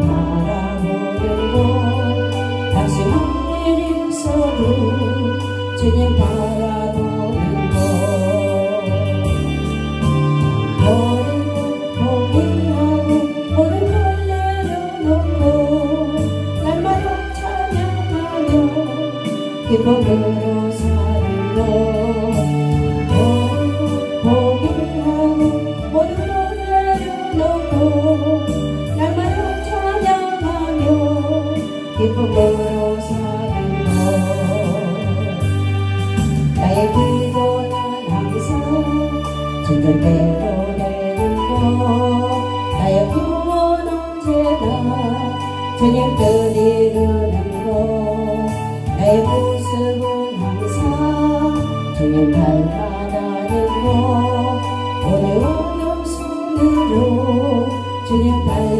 바라보는 것. 당신 한일 있어도 주님 바라보 기쁨으로 버리고 포기하고 모든 걸 내려놓고 날마다 찬양하며 기쁨으로 것 나의 기도는 항상 주님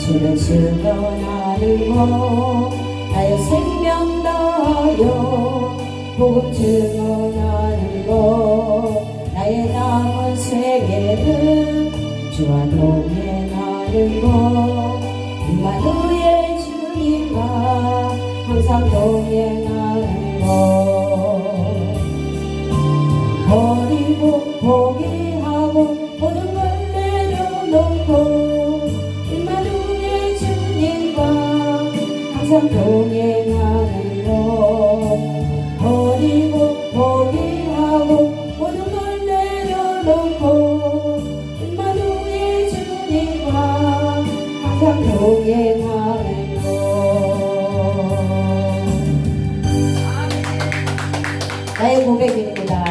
주를 증언하는 것 나의 생명 다하여 복음 증언하는 것 나의 남은 세계는 주와 동행하는 것 임마누의 주님과 항상 동행 항상 동행하는 것. 버리고 포기하고 모든 걸 내려놓고 마도의 주님과 항상 동행하는 것. 나의 고백입니다.